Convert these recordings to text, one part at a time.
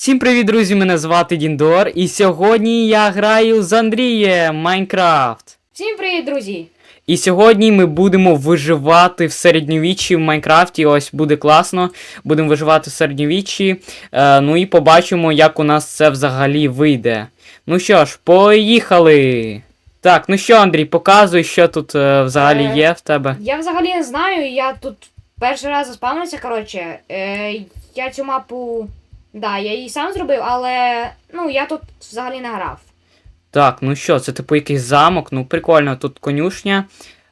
Всім привіт, друзі! Мене звати Діндор, і сьогодні я граю з Андрієм Майнкрафт. Всім привіт, друзі! І сьогодні ми будемо виживати в середньовіччі в Майнкрафті. Ось буде класно. Будемо виживати в середньовіччі. Е, ну і побачимо, як у нас це взагалі вийде. Ну що ж, поїхали! Так, ну що, Андрій, показуй, що тут е, взагалі Е, є в тебе. Я взагалі не знаю, я тут перший раз заспавнився, коротше. Е, я цю мапу. Да, я її сам зробив, але ну я тут взагалі не грав. Так, ну що, це типу якийсь замок, ну прикольно, тут конюшня.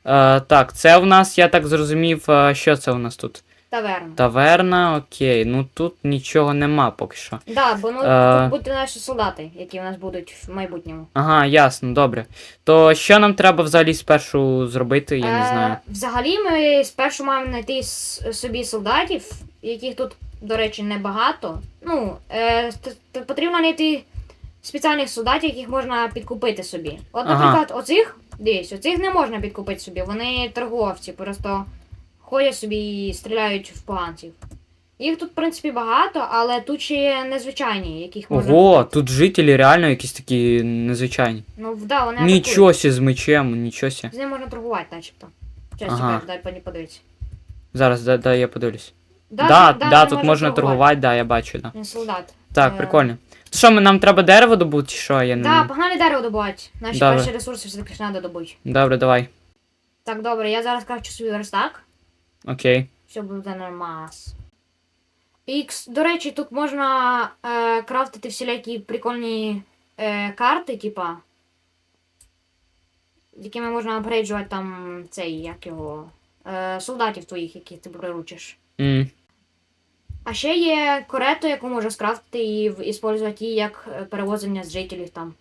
Е, так, це в нас, я так зрозумів, е, що це у нас тут? Таверна. Таверна, окей, ну тут нічого нема поки що. Да, бо ну Е. тут будуть наші солдати, які у нас будуть в майбутньому. Ага, ясно, добре. То що нам треба взагалі спершу зробити, я не Е, знаю. Взагалі ми спершу маємо знайти собі солдатів, яких тут, до речі, небагато. Ну, е, потрібно знайти спеціальних солдатів, яких можна підкупити собі. От, Ага. наприклад, оцих, дивись, оцих не можна підкупити собі. Вони торговці, просто ходять собі і стріляють в поганців. Їх тут, в принципі, багато, але тут ще є незвичайні, яких можна. Ого, купити. тут жителі реально якісь такі незвичайні. Ну, да, вони Нічого сі з мечем, нічого сі. З ним можна торгувати, начебто. Зараз Ага. ага. дай подивитися. Зараз, да, да, я подивлюсь. Да, Да, да, да, тут можна торгувати, да, я бачу, да. Він солдат. Так, Е, прикольно. То що, ми- нам треба дерево добути, чи що? Я не... Да, погнали дерево добувати. Наші Добре. перші ресурси все-таки ж треба добути. Добре, давай. Так, добре, я зараз крафчу собі верстак. Окей. Все буде нормас. І, кс- до речі, тут можна е, крафтити всілякі прикольні е, карти, типа. Якими можна апгрейджувати там цей, як його. Е, солдатів твоїх, яких ти приручиш. М. А ще є корету, яку можна скрафтити і використовувати її як е, перевозення з жителів там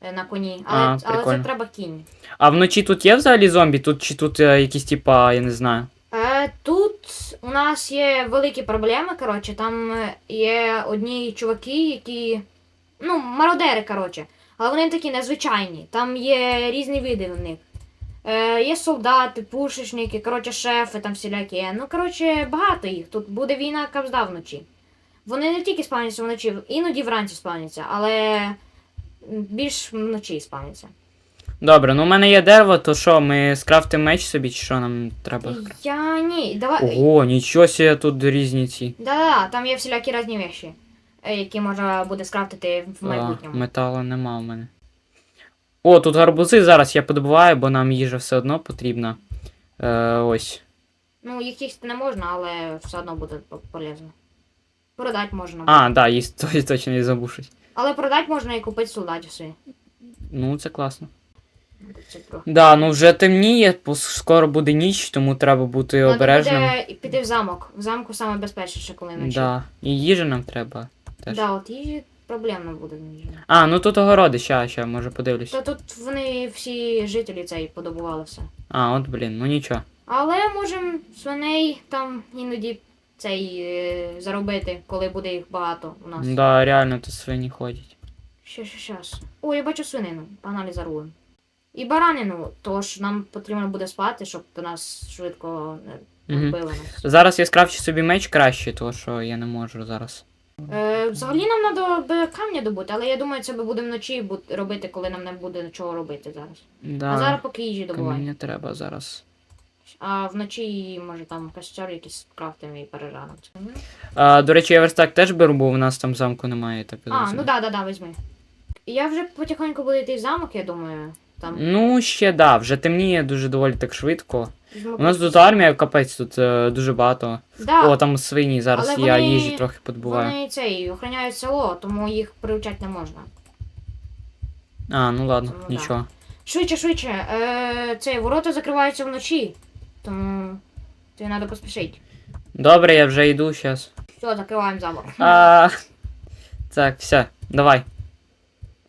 е, на коні. Але, А, але це треба кінь. А вночі тут є взагалі зомбі? Тут чи тут е, якісь типа, я не знаю. Е, тут у нас є великі проблеми. Коротше, там е, є одні чуваки, які. Ну, мародери, коротше. Але вони такі незвичайні. Там є різні види в них. Е, є солдати, пушечники, коротше, шефи там всілякі. Ну, коротше, багато їх. Тут буде війна кавзда вночі. Вони не тільки спавняться вночі, іноді вранці спавняться, але більш вночі спавняться. Добре, ну у мене є дерево, то що, ми скрафтимо меч собі, чи що нам треба? Я ні, давай. Ого, нічого себе тут різні ці. Да-да, там є всілякі різні вещі, е, які можна буде скрафтити в А, майбутньому. металу нема в мене. О, тут гарбузи зараз я подобуваю, бо нам їжа все одно потрібна. Е, ось. Ну, їх їсти не можна, але все одно буде полезно. Продати можна. А, да, їсть то- точно я забув щось. Але продати можна і купити солдатів собі. Ну, це класно. Це трохи. Да, ну вже темніє, бо скоро буде ніч, тому треба бути Надо обережним. буде піти в замок. В замку саме безпечніше, коли вночі. Да. І їжа нам треба. Теж. Да, от їжі проблемно буде. А, ну тут огороди, ща, ща, може подивлюсь. Та тут вони всі жителі цей подобували все. А, от блін, ну нічого. Але можемо свиней там іноді цей е, заробити, коли буде їх багато у нас. Да, реально тут свині ходять. Ще, ще, щас. О, я бачу свинину. Погнали за рулем. І баранину, тож нам потрібно буде спати, щоб до нас швидко не Мгм. вбили нас. Зараз я скрафчу собі меч краще, тому що я не можу зараз. Е, взагалі нам треба би камня добути, але я думаю, це ми будемо вночі бу- робити, коли нам не буде нічого робити зараз. Да. А зараз поки їжі добуваємо. Каміння треба зараз. А вночі, може, там костер якийсь крафтимо і переранемо. А, до речі, я верстак теж беру, бо в нас там замку немає, так А, ну да, да, да, візьми. Я вже потихоньку буду йти в замок, я думаю. Там Ну, ще да, вже темніє дуже доволі так швидко. У нас тут армія, капець, тут е, дуже багато. Да, О, там свині, зараз Але я вони- їжі трохи подбуваю. Вони цей охороняють село, тому їх привчати не можна. А, ну ладно, Ну, да. нічого. Швидше, швидше. Е, цей ворота закриваються вночі, тому тобі треба поспішити. Добре, я вже йду зараз. Все, закриваємо замок. А... Так, все, давай.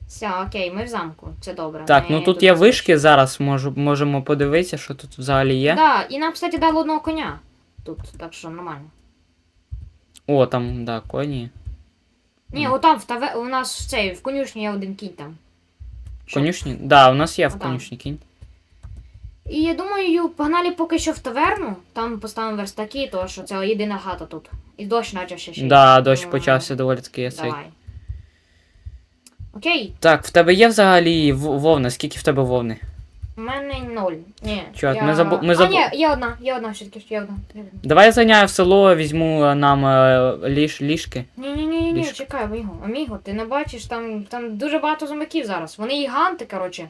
Все, окей, ми в замку. Це добре. Так, Ми ну тут є вишки, зараз можу, можемо подивитися, що тут взагалі є. Да, і нам, кстати, дали одного коня. Тут, так що нормально. О, там, да, коні. Ні, Мгм. отам в таве... у нас в цей в конюшні є один кінь там. Що? Конюшні? Да, у нас є в конюшні кінь. І я думаю, погнали поки що в таверну, там поставимо верстаки, тому що це єдина хата тут. І дощ почався ще. Да, дощ почався доволі таки цей. Давай. Окей, Так, в тебе є взагалі вовна? Скільки в тебе вовни? у мене ноль. Ні. Чувак, я... ми забу- ми А, ні, є одна, є одна все-таки, є одна. Давай я заняю в село, візьму е, нам е, ліж, ліжки. Ні, ні, чекай, Аміго, Аміго, ти не бачиш, там, там дуже багато зомбаків зараз. Вони гіганти, коротше.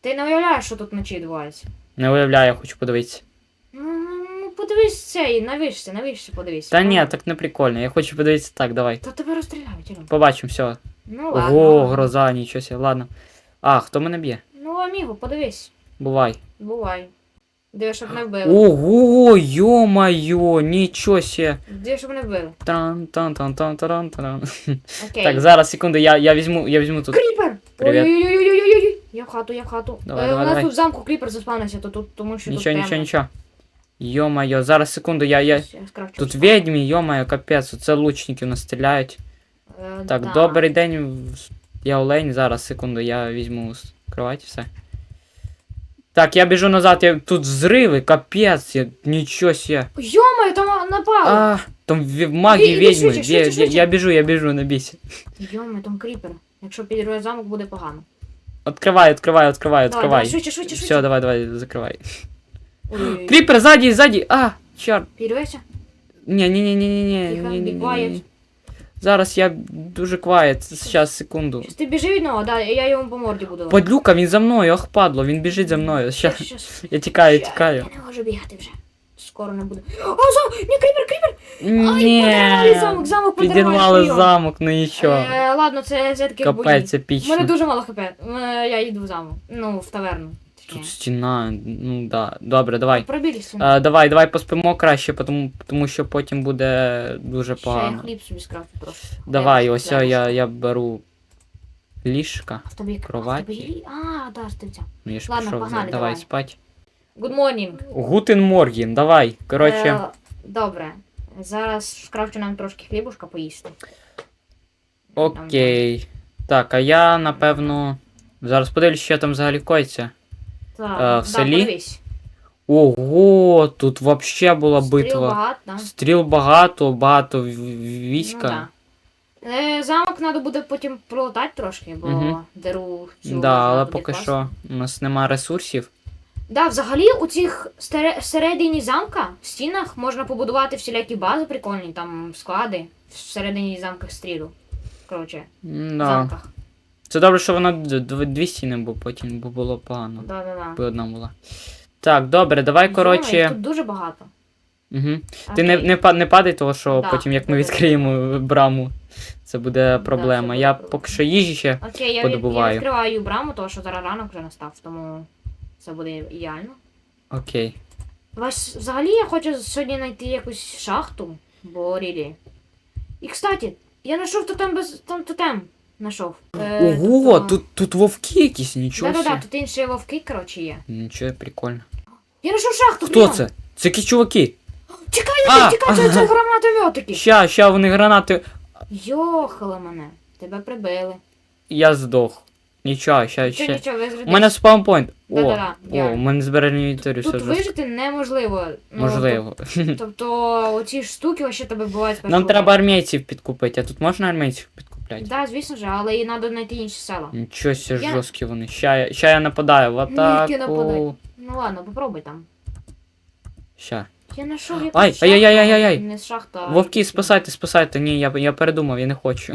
Ти не уявляєш, що тут вночі відбувається. Не уявляю, я хочу подивитися. Ну, ну, подивись цей, на вишці, на подивись. Та ні, так не прикольно. Я хочу подивитися так, давай. Та тебе розстріляють, Ірон. Побачимо, все. Ну ладно. Ого, гроза, нічого себе. Ладно. А, хто мене б'є? Ну, Аміго, подивись. Бувай. Бувай. Диви, щоб не вбили. Ого, йо-моє, нічого себе. Диви, щоб не вбили. Тран, тан, тан, тан, таран, таран. Окей. Так, зараз, секунду, я, я візьму, я візьму тут. Кріпер! Привіт. Ой-ой-ой-ой-ой-ой! Я в хату, я в хату. Давай, е, давай, у нас давай. тут в замку кріпер заспавнився, то тут, тому що Нічого, тут нічого, нічого. Йо-моє, зараз, секунду, я, я... Я. Тут відьмі, йо-моє, капець, це лучники у нас стріляють. Е, Так, да. добрий день. Я олень, зараз, секунду, я візьму з кроваті все. Так, я біжу назад, я... тут зриви, капець, я... нічого себе. Йомаю, там напали! А, там ві- маги, Іди, відьми. швидше, Я, швидше, я, швидше. я біжу, я біжу, не бійся. Йомаю, там кріпер. Якщо підірве замок, буде погано. Откривай, откривай, откривай, Давай, давай, откривай. швидше, швидше, Все, швидше. давай, давай, закривай. Ой, Кріпер, ззаді, ззаді! А, чорт. Підірвеся? Ні, ні, ні, ні, ні, ні, Тихо, ні, ні, be quiet. ні. Зараз я дуже кваєт, зараз, секунду. Щас ти біжи від нього, да, я йому по морді буду. Подлюка, він за мною, ах падло, він біжить за мною. Ща, Щас, щас. я тікаю, Я- тікаю. Я не можу бігати вже. Скоро не буду. О, зам... Ні, кріпер, кріпер! Ай, Ні, замок, замок підірвали підірвали. замок, ну що? Е, ладно, це, таке Капець, У мене дуже мало хп. Е, Я йду в замок. Ну, в таверну. Тут стіна, ну да. Добре, давай. Пробілися. А, давай, давай поспимо краще, тому, тому що потім буде дуже Ще я хліб собі скрафту просто. Давай, Я ось зараз. я, я беру ліжка. А в тобі кроваті. А, в тебе а, да, ти взяв. Ну я ж Ладно, пішов, погнали, давай давай. спать. Good morning. Гутен Морген, давай. Коротше, Е, добре. Зараз скрафчу нам трошки хлібушка поїсти. окей. Так, а я напевно. Зараз подивлюсь, що там взагалі коїться. Так, Е, в селі? подивись. Ого, тут вообще була Стріл битва. багато. Стріл багато, багато в- в- війська. Ну, да. Е, замок треба буде потім пролутати трошки, бо Мгм. деру цю Да, але буде поки класно. що у нас нема ресурсів. Да, взагалі у цих старе- всередині замка в стінах можна побудувати всілякі бази прикольні, там склади всередині замка стрілу. Коротше, в Да. замках. Це добре, що д- дві стіни, бо потім бо було погано. Да, да, да. Би одна була. Так, добре, давай, коротше. Тут дуже багато. Угу. Ти не, не, не падай, того що Да, потім, як ми да, да, відкриємо браму, це буде проблема. це Я буде поки що їжі ще. Окей, я, від, я відкриваю браму, тому що зараз ранок вже настав, тому це буде ідеально. Окей. Вас взагалі я хочу сьогодні знайти якусь шахту, бо рілі. І кстати, я знайшов тотем без там тотем. Знайшов. Е, Ого, тобто- тут, тут вовки якісь, нічого Да-да-да, тут інші вовки, коротше, є. Нічого, прикольно. Я знайшов шахту, Хто блін. це? Це якісь чуваки. Тікай, А! а, тікай, це, це гранатометики. Ща, ща вони гранати. Йохала мене. Тебе прибили. Я здох. Нічого, ща, Нічого, ще. нічого, У мене спаунпойнт. О, Да-да-да, о, я- у мене збереження інвентарю все Тут жорстко. вижити неможливо. Ну, Можливо. тоб- Тобто оці ж штуки вообще тебе бувають Нам треба армійців підкупити, а тут можна армійців Так, да, звісно ж, але і треба знайти інші села. Нічого себе Я- жорсткі вони. Ща, я- ща я нападаю в нападай? атаку. Ну ладно, попробуй там. Ща. Я знайшов якусь Ай, шахту, ай-яй-яй-яй-яй. Не шахта. а Вовки, спасайте, спасайте. Ні, я, я передумав, я не хочу.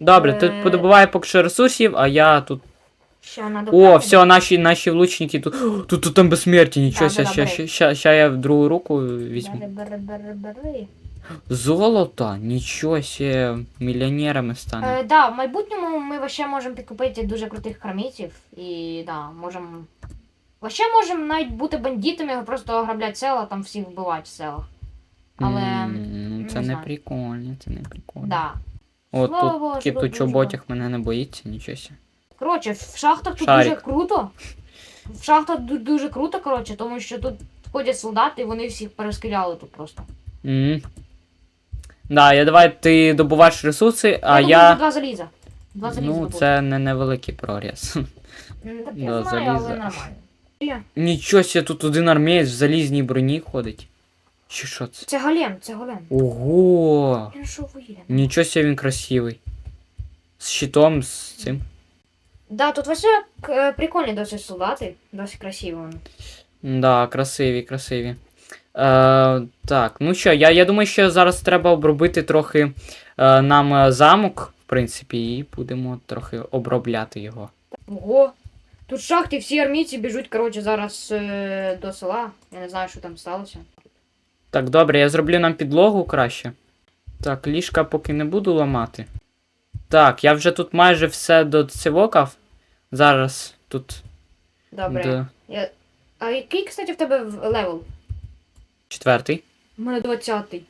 Добре, ти Е. подобуває поки що ресурсів, а я тут. Ще надо О, правильно. все, наші, наші влучники тут. Тут, тут там безсмерті, нічого Да, да, ща, бери. ща, ща, ща я в другу руку візьму. Бери, бери, бери, бери. Золото, нічого ся, мільйонерами стане. Е, да, в майбутньому ми вообще можемо підкупити дуже крутих крамійців і да, можемо. Вообще можемо навіть бути бандитами, просто ограбляти села, там всіх вбивати в селах. Але. М, Ну, це не не знаю. прикольно, це не прикольно. Да. О, Слава тут Богу, що у тут чоботях мене не боїться, нічого ся. Коротше, в шахтах тут Шарик. дуже круто. В шахтах ду- дуже круто, коротше, тому що тут ходять солдати і вони всіх перестріляли тут просто. Мгм. Да, я давай ти добуваєш ресурси, а я... думаю, Два заліза. Два заліза. Ну, добуду. це не невеликий прогрес. М, Так я да, знаю, але заліза. нормально. Нічого себе, тут один армієць в залізній броні ходить. Чи що це? Це голем, це голем. Ого! Він що? Нічого себе він красивий. З щитом, з цим. Да, тут вообще к- прикольні досить солдати, досить красиві вони. Да, красиві, красиві. Е, так, ну що, я, я думаю, що зараз треба обробити трохи е, нам е, замок, в принципі, і будемо трохи обробляти його. Ого. Тут в шахті всі армійці біжуть, коротше, зараз е, до села. Я не знаю, що там сталося. Так, добре, я зроблю нам підлогу краще. Так, ліжка поки не буду ламати. Так, я вже тут майже все доцівокав. Зараз тут Добре. до Я... А який, кстати, в тебе левел? Четвертий. У мене 20-й.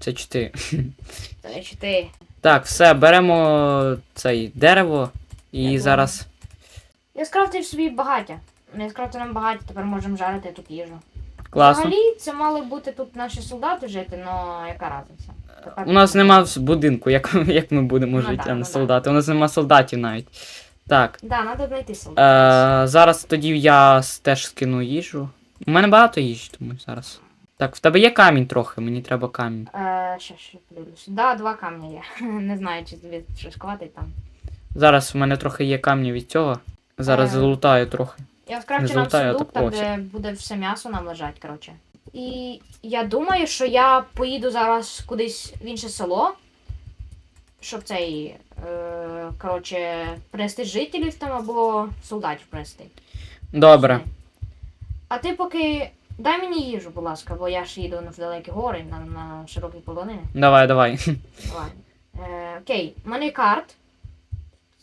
Це чотири. Та не чи ти. Так, все, беремо цей дерево і Дерево. зараз. Я скрафтив собі багаття. Я скрафтив нам багаття, тепер можемо жарити тут їжу. Класно. Взагалі, це мали бути тут наші солдати жити, але яка разниця? Тепер У нас нема в будинку, як, як ми будемо Ну жити, да, а не ну да. солдати. У нас нема солдатів навіть. Так. Да, треба знайти солдатів. Е, зараз тоді я с- теж скину їжу. У мене багато їжі, тому зараз. Так, в тебе є камінь трохи, мені треба камінь. Е, ще, ще подивлюсь. Да, два камня є. Не знаю, чи тобі щось хватить там. Зараз в мене трохи є камні від цього. Зараз Е. залутаю трохи. Я скрафчу Не нам золотая, а сундук, там, де буде все м'ясо нам лежать, коротше. І я думаю, що я поїду зараз кудись в інше село, щоб цей, е, коротше, принести жителів там або солдатів принести. Добре. А ти поки дай мені їжу, будь ласка, бо я ж їду в далекі гори, на, на широкі полонини. Давай, давай. Давай. Е, окей, мене карт.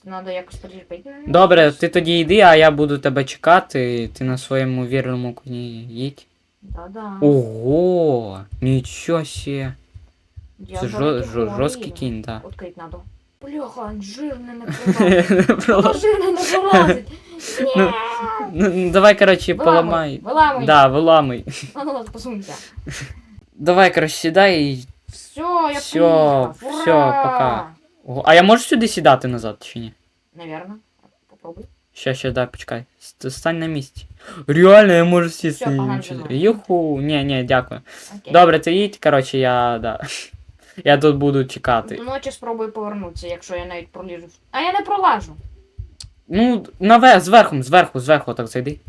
Треба якось пережити. Добре, ти тоді йди, а я буду тебе чекати. Ти на своєму вірному коні їдь. Да-да. Ого! Нічого себе. Я Це жорсткий кінь, так. Открыть надо. Бляха, жирне не пролазить. Пролаз- Жирне не пролазить. Ну, Ні. Ну, давай, коротше, Виламуй, поламай. Виламуй. Да, виламай. А ну, посунься. Давай, коротше, сідай і. Все, я Всё, приїхав. всё, Ура! пока. Ого, А я можу сюди сідати назад чи ні? Наверно. Попробуй. Ща, ща, дай, почекай. С- Стань на місці. Реально, я можу сісти. Всё, погнали Нічого за собі. мною. Юху, ні, ні, дякую. Окей. Добре, ти їдь, коротше, я, да. Я тут буду чекати. Ночі спробую повернутися, якщо я навіть проліжу. А я не пролажу. Ну, наверх, зверху, зверху, зверху так зайди.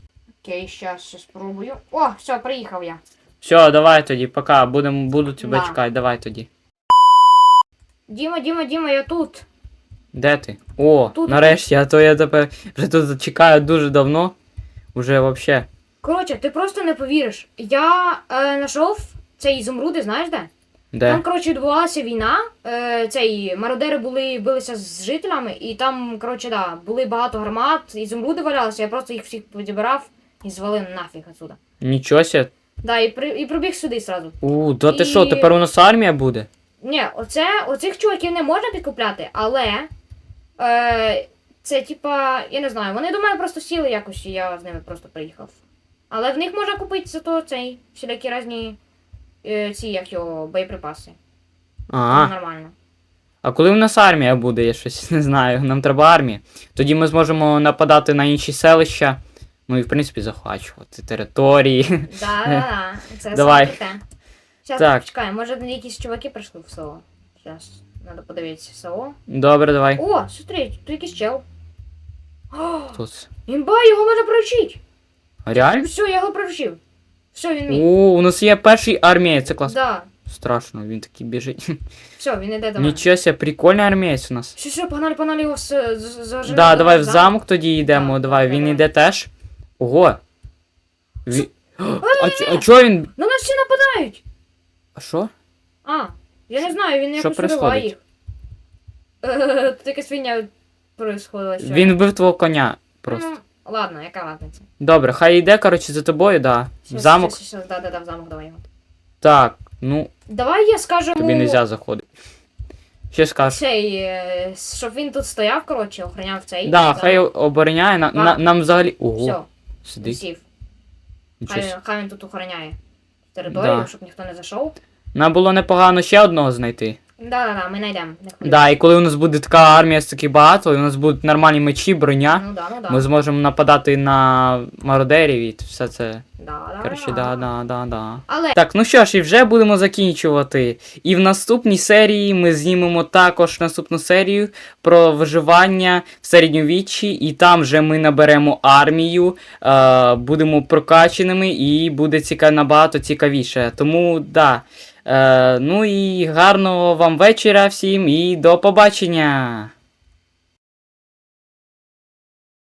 Окей, щас ще спробую. О, все, приїхав я. Все, давай тоді, пока, будем, буду тебе Да. чекати, давай тоді. Діма, Діма, Діма, я тут. Де ти? О, Тут. нарешті, а то я тебе вже тут чекаю дуже давно. Уже вообще. Коротше, ти просто не повіриш. Я е, знайшов цей ізумруди, знаєш де? Де? Там, коротше, відбувалася війна. Е, цей мародери були билися з жителями, і там, коротше, да, були багато гармат, ізумруди валялися, я просто їх всіх підібрав і звалив нафіг отсюда. Нічого ся. Да, і, при, і пробіг сюди сразу. У, то ти І- що, тепер у нас армія буде? Ні, оце, оцих чуваків не можна підкупляти, але е, це типа, я не знаю, вони до мене просто сіли якось, і я з ними просто приїхав. Але в них можна купити зато цей всілякі різні ці, як його, боєприпаси. Це нормально. А коли в нас армія буде, я щось не знаю. Нам треба армія. Тоді ми зможемо нападати на інші селища. Ну і в принципі захвачувати території. Да, да, да. Це Давай. саме. Зараз Так. почекай, може якісь чуваки прийшли в село. Зараз, треба подивитися село. Добре, давай. О, смотри, тут якийсь чел. О, Тут. імба, його можна привчити. Реально? Все, я його привчив. Все, він мій. О, у нас є перший армія, це класно. Да. Страшно, він такий біжить. Все, він іде до мене. Нічого себе, прикольний армієць у нас. Все, все, погнали, погнали його з, з, з, Да, давай в замок тоді йдемо. Так, Давай, він давай. йде теж. Ого. Ві... А, ч- а чого він. На нас всі нападають. А що? А, я не знаю, він Що якось вибиває происходить? їх. Е, Тут якась фігня происходила. що- Він вбив твого коня просто. Ну, ладно, яка разниця. Добре, хай йде, коротше, за тобою, да. В замок. щас, щас, да, да, да, в замок давай його. Так, ну, Давай я скажу тобі йому не можна заходити. Що скажеш? цей, е, щоб він тут стояв, коротше, охороняв цей. Да, хай обороняє. На, на, нам взагалі. Ого, Все, сидить. сів. Нічого. Хай, собі. хай він тут охороняє територію, Да. щоб ніхто не зайшов. Нам було непогано ще одного знайти. Да-да-да, ми знайдемо. не хвилюйся. Да, і коли у нас буде така армія з таких багато, і у нас будуть нормальні мечі, броня, Ну да, ну да. ми зможемо нападати на мародерів і все це. Да, да, Коротше, да. да, да, да. Але Так, ну що ж, і вже будемо закінчувати. І в наступній серії ми знімемо також наступну серію про виживання в середньовіччі, і там вже ми наберемо армію, е, будемо прокаченими і буде ціка, набагато цікавіше. Тому да. Е, ну і гарного вам вечора всім і до побачення!